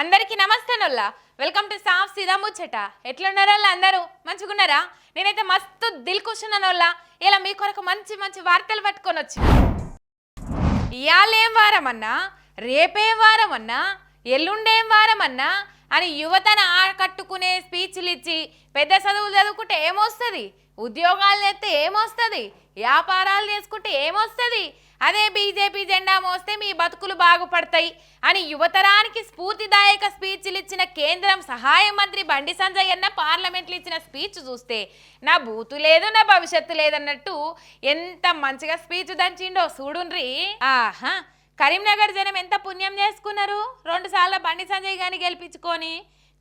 అందరికీ నమస్తే నొల్లా. Welcome to సాఫ్ సీదా ముచ్చట. ఎట్లున్నారా అందరూ? మంచిగున్నారా? నేనైతే మస్తు దిల్ కూర్చున్నానోళ్ళ ఇలా మీ కొరకు మంచి మంచి వార్తలు పట్టుకొని వచ్చిన ఇవాళ ఏం వారం అన్నా రేపేం వారం అన్నా ఎల్లుండేం వారం అన్నా అని యువతను ఆకట్టుకునే స్పీచ్లు ఇచ్చి పెద్ద చదువులు చదువుకుంటే ఏమొస్తుంది? ఉద్యోగాలు చేస్తే ఏమొస్తుంది? వ్యాపారాలు చేసుకుంటే ఏమొస్తుంది? అదే బీజేపీ జెండా మోస్తే మీ బతుకులు బాగుపడతాయి అని యువతరానికి స్ఫూర్తిదాయక స్పీచ్లు ఇచ్చిన కేంద్రం సహాయ మంత్రి బండి సంజయ్ అన్న పార్లమెంట్లో ఇచ్చిన స్పీచ్ చూస్తే నా బూతు లేదు నా భవిష్యత్తు లేదన్నట్టు ఎంత మంచిగా స్పీచ్ దంచిండో చూడుండ్రి. ఆహా! కరీంనగర్ జనం ఎంత పుణ్యం చేసుకున్నారు? రెండు సార్లు బండి సంజయ్ గారిని గెలిపించుకొని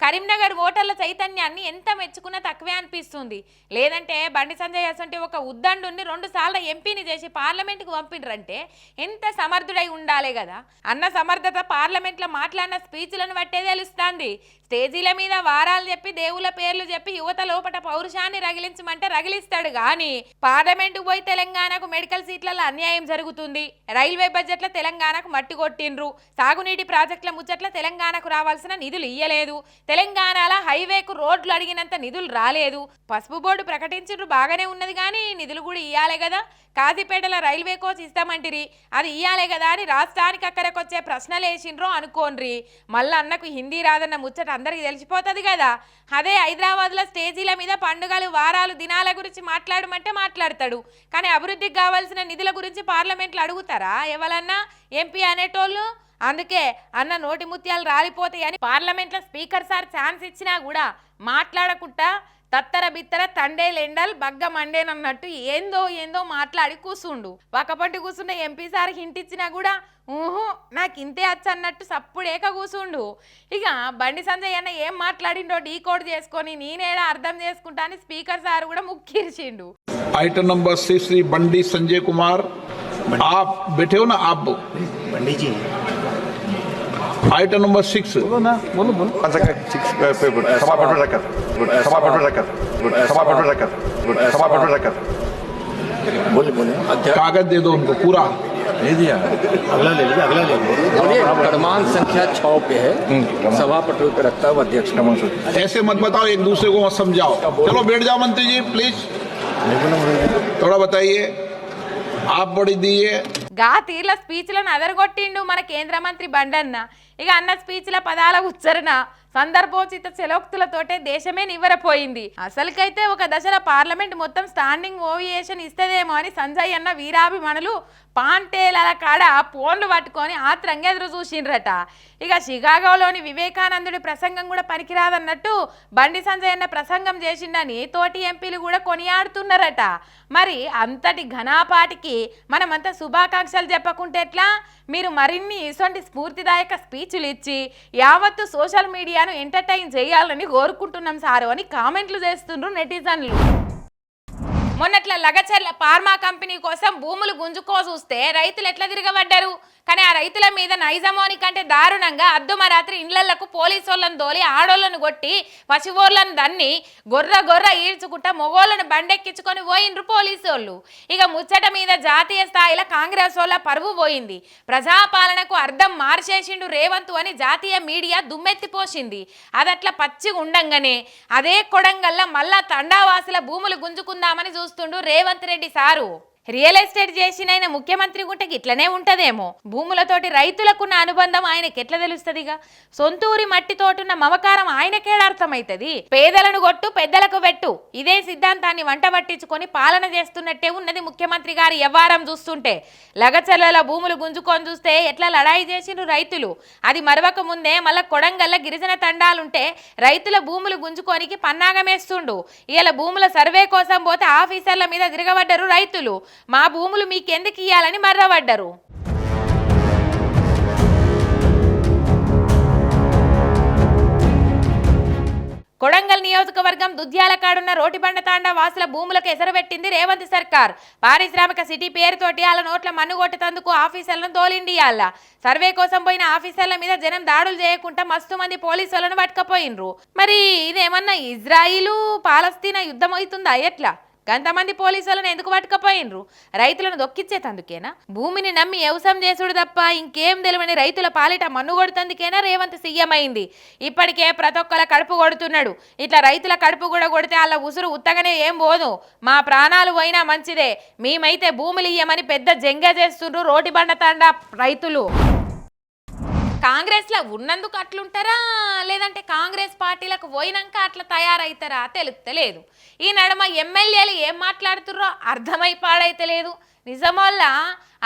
కరీంనగర్ ఓటర్ల చైతన్యాన్ని ఎంత మెచ్చుకున్నా తక్కువే అనిపిస్తుంది. లేదంటే బండి సంజయ్ అసంటే ఒక ఉద్దండుని రెండు సార్లు ఎంపీని చేసి పార్లమెంట్కి పంపిండ్రంటే ఎంత సమర్థుడై ఉండాలి కదా? అన్న సమర్థత పార్లమెంట్లో మాట్లాడిన స్పీచ్లను బట్టే తెలుస్తుంది. స్టేజీల మీద వారాలు చెప్పి దేవుల పేర్లు చెప్పి యువత లోపల పౌరుషాన్ని రగిలించమంటే రగిలిస్తాడు కానీ పార్లమెంటు పోయి తెలంగాణకు మెడికల్ సీట్లలో అన్యాయం జరుగుతుంది. రైల్వే బడ్జెట్ల తెలంగాణకు మట్టి కొట్టిండ్రు. సాగునీటి ప్రాజెక్టుల ముచ్చట్ల తెలంగాణకు రావాల్సిన నిధులు ఇయ్యలేదు. తెలంగాణలో హైవేకు రోడ్లు అడిగినంత నిధులు రాలేదు. పసుపు బోర్డు ప్రకటించిండ్రు బాగానే ఉన్నది కానీ నిధులు కూడా ఇయ్యాలే కదా కాజీపేటల రైల్వే కోచ్ ఇస్తామంటిరి. అది ఇయ్యాలే కదా అని రాష్ట్రానికి అక్కడికొచ్చే ప్రశ్నలు వేసిండ్రో అనుకోన్రి మళ్ళీ అన్నకు హిందీ రాదన్న ముచ్చట అందరికి తెలిసిపోతుంది కదా. అదే హైదరాబాద్లో స్టేజీల మీద పండుగలు వారాలు దినాల గురించి మాట్లాడమంటే మాట్లాడతాడు. కానీ అభివృద్ధికి కావాల్సిన నిధుల గురించి పార్లమెంట్లో అడుగుతారా? ఎవరన్నా? ఎంపీ అనేటోళ్ళు? అందుకే అన్న నోటి ముత్యాలు రాలిపోతాయని పార్లమెంట్లో స్పీకర్ సార్ ఛాన్స్ ఇచ్చినా కూడా మాట్లాడకుండా తత్తర బిత్తర తండేలెండల్ బగ్గ మండేనన్నట్టు ఏందో ఏందో మాట్లాడి కూసుండు పక్కపంటి కూసున్న ఎంపీ సార్ హింట్ ఇచ్చినా కూడా ఊహు నాకు ఇంతే అన్నట్టు సప్పుడేక కూసుండు ఇక బండి సంజయ్ అన్న ఏం మాట్లాడిండో డీ కోడ్ చేసుకొని నేనేడా అర్థం చేసుకుంటా అని స్పీకర్ సార్ కూడా ముక్కిరిచిండు item number six Shri Bandi Sanjay Kumar आप बैठे हो ना आप पंडित जी आइटम नंबर सिक्स सभापति रखकर सभापति रखकर सभापति रखकर सभापति रखकर बोले बोले कागज़ दे दो उनको पूरा। दे दिया। अगला ले लीजिए अगला ले लीजिए। बोलिए क्रमांक संख्या छः पे है। सभापति पे रखता हुआ अध्यक्ष। ऐसे मत बताओ एक दूसरे को मत समझाओ। चलो बैठ जाओ मंत्री जी प्लीज़ थोड़ा बताइए। आप बड़ी दिए గా తీర్ల స్పీచ్లను అదరగొట్టిండు మన కేంద్ర మంత్రి బండన్న. ఇక అన్న స్పీచ్ల పదాల ఉచ్చరణ సందర్భోచిత సెలోక్తులతోటే దేశమే నివ్వరపోయింది. అసలుకైతే ఒక దశలో పార్లమెంట్ మొత్తం స్టాండింగ్ ఓవియేషన్ ఇస్తదేమో అని సంజయ్ అన్న వీరాభిమానులు పాంటేల కాడ ఫోన్లు పట్టుకొని ఆత్రంగా ఎదురు చూసిండ్రట. ఇక షికాగోలోని వివేకానందుడి ప్రసంగం కూడా పనికిరాదన్నట్టు బండి సంజయ్ అన్న ప్రసంగం చేసిండని తోటి ఎంపీలు కూడా కొనియాడుతున్నారట. మరి అంతటి ఘనాపాటికి మనమంతా శుభాకాంక్షలు చెప్పకుంటే ఎట్లా? మీరు మరిన్ని ఇటువంటి స్ఫూర్తిదాయక స్పీచ్లు ఇచ్చి యావత్తు సోషల్ మీడియా ఎంటర్టైన్ చేయాలని కోరుకుంటున్నాం సారు అని కామెంట్లు చేస్తుండ్రు నెటిజన్లు. మొన్నట్ల లగచర్ల ఫార్మా కంపెనీ కోసం భూములు గుంజుకో చూస్తే రైతులు ఎట్లా తిరగబడ్డారు? కానీ ఆ రైతుల మీద నైజమోని కంటే దారుణంగా అర్ధమరాత్రి ఇండ్లకు పోలీసు వాళ్ళని దోలి ఆడోళ్ళను కొట్టి పసివోళ్ళను దన్ని గొర్ర గొర్ర ఈడ్చుకుంటా మొగోళ్ళను బండెక్కించుకొని పోయిండ్రు పోలీసు వాళ్ళు ఇక ముచ్చట మీద జాతీయ స్థాయిలో కాంగ్రెస్ వాళ్ళ పరువు పోయింది. ప్రజాపాలనకు అర్థం మార్చేసిండు రేవంతు అని జాతీయ మీడియా దుమ్మెత్తిపోసింది అదట్లా పచ్చి ఉండంగానే అదే కొడంగల్లా మళ్ళా తండావాసుల భూములు గుంజుకుందామని చూస్తుండు Revanth Reddy sir. Real estate చేసిన ఆయన ముఖ్యమంత్రి గుంటకి ఇట్లనే ఉంటదేమో. భూములతోటి రైతులకున్న అనుబంధం ఆయనకి ఎట్లా తెలుస్తుందిగా? సొంతూరి మట్టితోటున్న మమకారం ఆయనకేడ అర్థమైతది పేదలను కొట్టు పెద్దలకు పెట్టు. ఇదే సిద్ధాంతాన్ని వంట పట్టించుకొని పాలన చేస్తున్నట్టే ఉన్నది ముఖ్యమంత్రి గారి వ్యవహారం చూస్తుంటే. లగచర్ల భూములు గుంజుకొని చూస్తే ఎట్లా లడాయి చేసిండ్రు రైతులు? అది మరవక ముందే మళ్ళా కొడంగల్ల గిరిజన తండాలుంటే రైతుల భూములు గుంజుకోనికి పన్నాగమేస్తుండు. ఇలా భూముల సర్వే కోసం పోతే ఆఫీసర్ల మీద తిరగబడ్డరు రైతులు. మా భూములు మీకెందుకు ఇయ్యాలని మర్రబడ్డరు. కొడంగల్ నియోజకవర్గం దుధ్యాల కాడున్న రోటిబండ తాండా వాసుల భూములకు ఎసరబెట్టింది రేవంత్ సర్కార్. పారిశ్రామిక సిటీ పేరుతోటి వాళ్ళ నోట్ల మన్నుగొట్టేందుకు ఆఫీసర్లను ఆఫీసర్లను తోలిండియాల సర్వే కోసం పోయిన ఆఫీసర్ల మీద జనం దాడులు చేయకుండా మస్తు మంది పోలీసులను పట్టుకపోయినరు మరి ఇదేమన్నా ఇజ్రాయిలు పాలస్తీనా యుద్ధం అవుతుందా ఎట్లా? గంతమంది పోలీసులను ఎందుకు పట్టుకపోయినరు? రైతులను దొక్కిచ్చేతందుకేనా? భూమిని నమ్మి వ్యవసాయం చేసుడు తప్ప ఇంకేం తెలియని రైతుల పాలిట మన్ను కొడుతందుకేనా? రేవంత్ సీఎం అయింది. ఇప్పటికే ప్రతి ఒక్కల కడుపు కొడుతున్నాడు. ఇట్లా రైతుల కడుపు కూడా కొడితే వాళ్ళ ఉసురు ఉత్తగానే ఏం పోదు. మా ప్రాణాలు పోయినా మంచిదే. మేమైతే భూములు ఇయ్యమని పెద్ద జంగ చేస్తుండ్రు రోటి బండ తండ రైతులు. కాంగ్రెస్లో ఉన్నందుకు అట్లుంటారా? లేదంటే కాంగ్రెస్ పార్టీలకు పోయినాక అట్లా తయారవుతారా తెలుస్తలేదు ఈ నడమ ఎమ్మెల్యేలు ఏం మాట్లాడుతుర్రో అర్థమై పాడైతలేదు నిజమోళ్ళ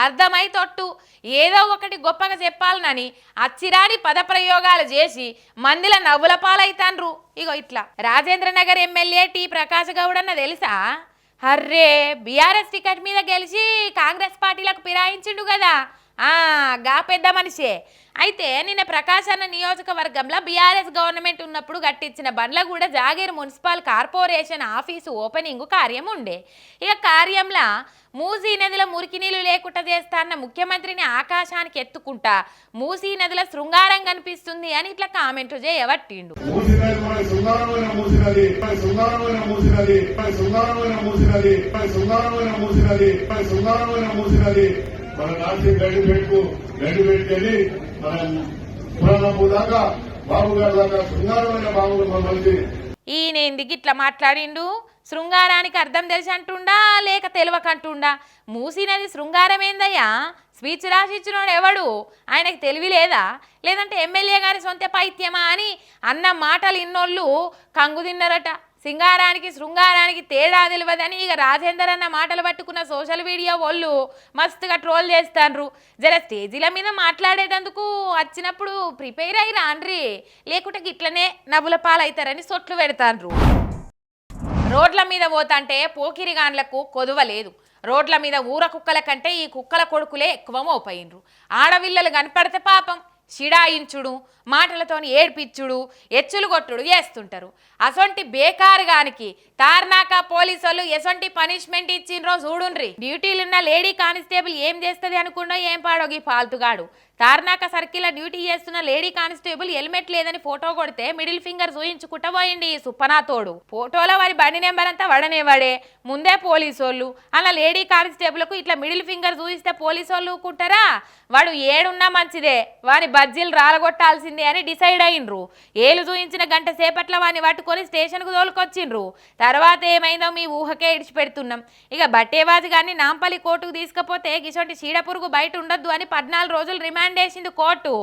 అర్థమై తొట్టు. ఏదో ఒకటి గొప్పగా చెప్పాలనని అచ్చిరాని పదప్రయోగాలు చేసి మందిల నవ్వుల పాలైతాన్రు. ఇగో ఇట్లా. Rajendra Nagar MLA T. Prakash Goud అన్న తెలుసా? అర్రే బీఆర్ఎస్ టికెట్ మీద గెలిచి కాంగ్రెస్ పార్టీలకు ఫిరాయించిండు కదా గా పెద్ద మనిషే. అయితే నిన్న ప్రకాశన నియోజకవర్గంలో బీఆర్ఎస్ గవర్నమెంట్ ఉన్నప్పుడు కట్టించిన Bandlaguda Jagir municipal corporation office opening కార్యం ఉండే. ఇక కార్యంలో మూసీ నదిలో మురికి నీళ్ళు లేకుండా చేస్తాన్న ముఖ్యమంత్రిని ఆకాశానికి ఎత్తుకుంటా మూసీ నదిలో శృంగారం కనిపిస్తుంది అని ఇట్లా కామెంట్లు చేయబట్టిండు. మూసినది మన సుందరమైన మూసినది నాసి గడ్డి పెట్టు గడ్డి పెట్టుకెళ్ళి మన పురాణపు దాకా బాబు గారి దాకా శృంగారమైన బాబులు మమ్మల్ని. ఈయన ఎందుకు ఇట్లా మాట్లాడిండు? శృంగారానికి అర్థం తెలిసి అంటుండా లేక తెలియకంటుండా మూసినది శృంగారమేందయ్యా? స్పీచ్ రాసిచ్చినోడు ఎవడు? ఆయనకి తెలివి లేదా? లేదంటే ఎమ్మెల్యే గారి సొంత పైత్యమా అని అన్న మాటలు ఇన్నోళ్ళు కంగు తిన్నారట సింగారానికి శృంగారానికి తేడా తెలియదని ఇక రాజేందర్ అన్న మాటలు పట్టుకున్న సోషల్ మీడియా వాళ్ళు మస్తుగా ట్రోల్ చేస్తాండ్రు. జర స్టేజీల మీద మాట్లాడేటందుకు వచ్చినప్పుడు ప్రిపేర్ అయ్యి రాండ్రి. లేకుంటే గిట్లనే నవ్వుల పాలవుతారని సొట్లు పెడతాండ్రు. రోడ్ల మీద పోతంటే పోకిరిగాన్లకు కొదువ లేదు. రోడ్ల మీద ఊర కుక్కల కంటే ఈ కుక్కల కొడుకులే ఎక్కువ మోపయినరు ఆడవిల్లలు కనపడితే పాపం షిడాయించుడు మాటలతోని ఏడ్పిచ్చుడు ఎచ్చులు కొట్టుడు చేస్తుంటారు అసొంటి బేకారుగానికి తార్నాక పోలీసు వాళ్ళు ఎసొంటి పనిష్మెంట్ ఇచ్చిండ్రో చూడుండ్రి. డ్యూటీలున్న లేడీ కానిస్టేబుల్ ఏం చేస్తుంది అనుకున్నా ఏం పాడోగి ఫాల్తుగాడు. తార్నాక సర్కిల్ డ్యూటీ చేస్తున్న లేడీ కానిస్టేబుల్ హెల్మెట్ లేదని ఫోటో కొడితే మిడిల్ ఫింగర్ చూయించుకుంటా పోయింది ఈ సుప్పనాతోడు ఫోటోలో వారి బండి నెంబర్ అంతా వడనేవాడే. ముందే పోలీసోళ్ళు. అలా లేడీ కానిస్టేబుల్కు ఇట్లా మిడిల్ ఫింగర్ చూయిస్తే పోలీసోళ్ళు ఊరుకుంటారా వాడు ఏడున్నా మంచిదే. వారి బజ్జీలు రాలగొట్టాల్సిందే అని డిసైడ్ అయిండ్రు ఏలు చూయించిన గంట సేపట్ల వాని పట్టుకొని స్టేషన్కు తోలుకొచ్చిండ్రు. తర్వాత ఏమైందో మీ ఊహకే ఇడిచిపెడుతున్నాం. ఇక బట్టేవాజు కానీ నాంపల్లి కోర్టుకు తీసుకపోతే గిసొంటి చీడపురుగు బయట ఉండొద్దు అని పద్నాలుగు రోజులు రిమాండ్ వేసింది కోర్టు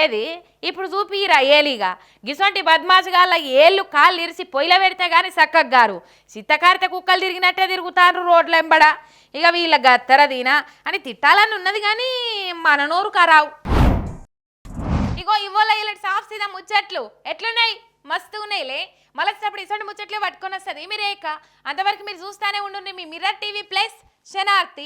ఏది? ఇప్పుడు చూపిరా ఏలిగా. గిసొంటి బద్మాసుగాళ్ళ ఏళ్ళు కాళ్ళు ఇరిసి పొయ్యిల పెడితే కానీ సక్కగ్గారు చిత్తకారిత కుక్కలు తిరిగినట్టే తిరుగుతారు రోడ్ల ఎంబడ ఇక వీళ్ళ గత్తరదీనా అని తిట్టాలని ఉన్నది కానీ మన నోరు కరావు ఇగో ఇవ్వాల ఇలాంటి సాఫ్ సీదా ముచ్చట్లు. ఎట్లున్నాయి? మస్తు ఉన్నాయిలే. మళ్ళొచ్చినప్పుడు ఇసొంటి ముచ్చట్లే పట్టుకొని వస్తుంది. మీరేక అంతవరకు మీరు చూస్తానే ఉండండి మీ మిర్రర్ టీవీ ప్లస్. శనార్తి.